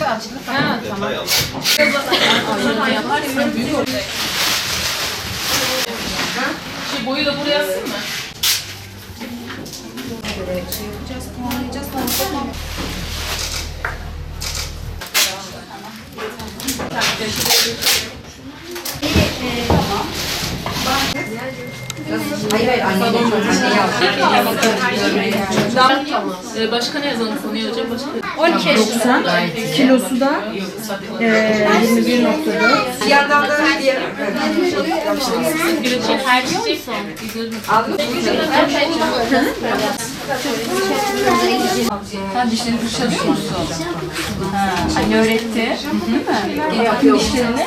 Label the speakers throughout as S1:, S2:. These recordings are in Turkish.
S1: Ha, tamam. Yaparsın büyük olacak. Şey boyu da buraya yazsın mı?
S2: Hayır hayır anne de çok anne.
S1: Ee, başka ne yazalım sanıyor hocam? Başka
S3: 12 yaşında.
S4: Kilosu da e, 21.4.
S2: Bir yandan da diğer
S1: şey her şey
S3: Sen dişlerini fırçalıyor musun? Ha, anne öğretti. Değil mi? Bakayım dişlerini.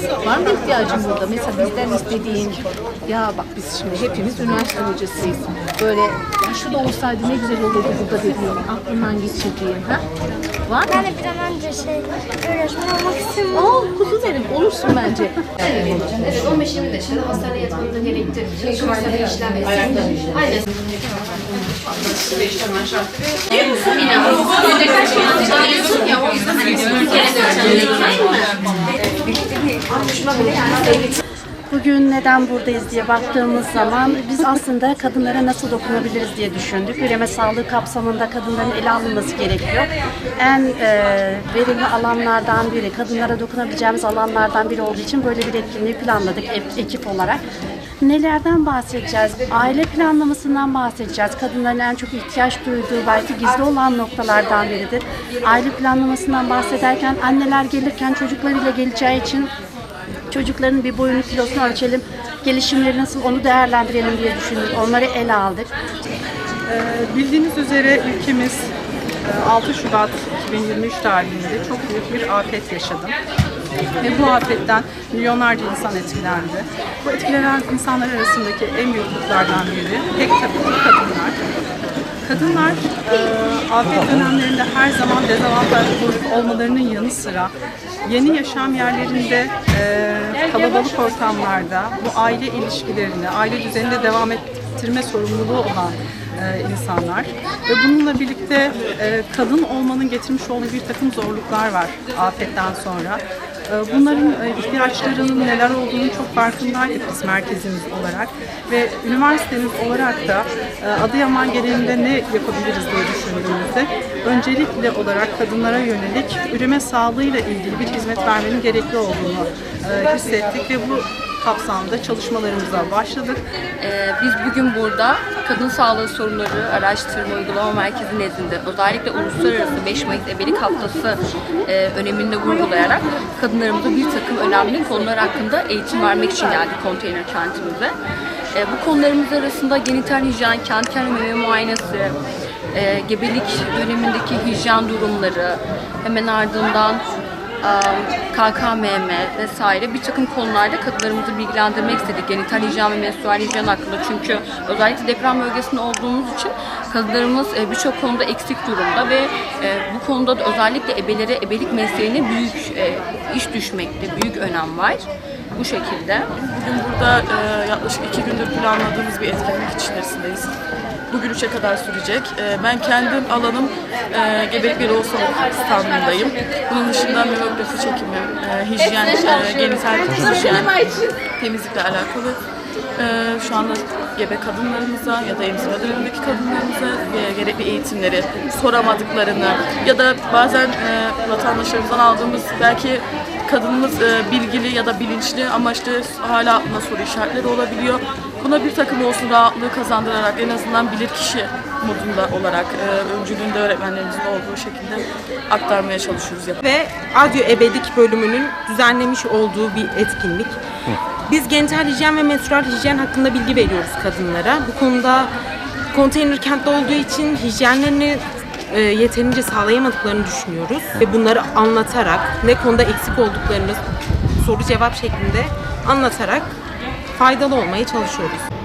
S1: şey.
S5: Var mı ihtiyacın burada? Mesela bizden istediğin, ya bak biz şimdi hepimiz üniversite hocasıyız. Böyle ya şu da olsaydı ne güzel olurdu burada dediğin, aklından geçirdiğin. Ha? Var mı?
S6: Ben de bir an önce şey öğretmen olmak istiyorum.
S5: Aa kuzu benim, olursun bence.
S7: Evet 15-20 yaşında hastaneye. Çok kısa bir işlem etsin. Aynen.
S1: Kaç kere alıyorsun ya o yüzden hani bir kere de
S8: Bugün neden buradayız diye baktığımız zaman biz aslında kadınlara nasıl dokunabiliriz diye düşündük. Üreme sağlığı kapsamında kadınların ele alınması gerekiyor. En e, verimli alanlardan biri, kadınlara dokunabileceğimiz alanlardan biri olduğu için böyle bir etkinliği planladık e- ekip olarak. Nelerden bahsedeceğiz? Aile planlamasından bahsedeceğiz. Kadınların en çok ihtiyaç duyduğu, belki gizli olan noktalardan biridir. Aile planlamasından bahsederken anneler gelirken çocuklarıyla geleceği için Çocukların bir boyunu kilosunu ölçelim, gelişimleri nasıl onu değerlendirelim diye düşündük. Onları ele aldık.
S4: Ee, bildiğiniz üzere ülkemiz e, 6 Şubat 2023 tarihinde çok büyük bir afet yaşadı. Ve bu afetten milyonlarca insan etkilendi. Bu etkilenen insanlar arasındaki en büyük gruplardan biri pek tabii kadınlar. Kadınlar e, afet dönemlerinde her zaman dezavantajlı olmalarının yanı sıra yeni yaşam yerlerinde e, kalabalık ortamlarda bu aile ilişkilerini, aile düzeninde devam ettirme sorumluluğu olan e, insanlar ve bununla birlikte e, kadın olmanın getirmiş olduğu bir takım zorluklar var afetten sonra. E, Bunların e, ihtiyaçlarının neler olduğunu çok farkındaydık biz merkezimiz olarak ve üniversitemiz olarak da e, Adıyaman genelinde ne yapabiliriz diye düşündüğümüzde öncelikle olarak kadınlara yönelik üreme sağlığıyla ilgili bir hizmet vermenin gerekli olduğunu e, hissettik ve bu kapsamda çalışmalarımıza başladık.
S3: Ee, biz bugün burada kadın sağlığı sorunları araştırma uygulama merkezi nezdinde özellikle uluslararası 5 Mayıs ebelik haftası e, öneminde vurgulayarak kadınlarımıza bir takım önemli konular hakkında eğitim vermek için geldik konteyner kentimize. E, bu konularımız arasında genital hijyen, kendi kendine meme muayenesi, e, gebelik dönemindeki hijyen durumları, hemen ardından KKMM vesaire bir takım konularda kadınlarımızı bilgilendirmek istedik. Genital hijyen ve menstrual hijyen hakkında çünkü özellikle deprem bölgesinde olduğumuz için kadınlarımız e, birçok konuda eksik durumda ve e, bu konuda da özellikle ebelere ebelik mesleğine büyük e, iş düşmekte, büyük önem var. Bu şekilde.
S9: Bugün burada e, yaklaşık iki gündür planladığımız bir etkinlik içerisindeyiz. Bugün üçe kadar sürecek. E, ben kendim alanım e, gebelik ve doğusal standındayım. Bunun dışında memografi çekimi, e, hijyen, e, genital hijyen, temizlikle alakalı. E, şu anda gebe kadınlarımıza ya da emzirme dönemindeki kadınlarımıza e, gerekli eğitimleri, soramadıklarını ya da bazen e, vatandaşlarımızdan aldığımız belki kadınımız e, bilgili ya da bilinçli ama işte hala aklına soru işaretleri olabiliyor. Buna bir takım olsun rahatlığı kazandırarak en azından bilir kişi modunda olarak e, öncülüğünde öğretmenlerimizin olduğu şekilde aktarmaya çalışıyoruz.
S10: ve radyo ebelik bölümünün düzenlemiş olduğu bir etkinlik. Biz genital hijyen ve menstrual hijyen hakkında bilgi veriyoruz kadınlara. Bu konuda konteyner kentte olduğu için hijyenlerini e, yeterince sağlayamadıklarını düşünüyoruz ve bunları anlatarak ne konuda eksik olduklarını soru cevap şeklinde anlatarak faydalı olmaya çalışıyoruz.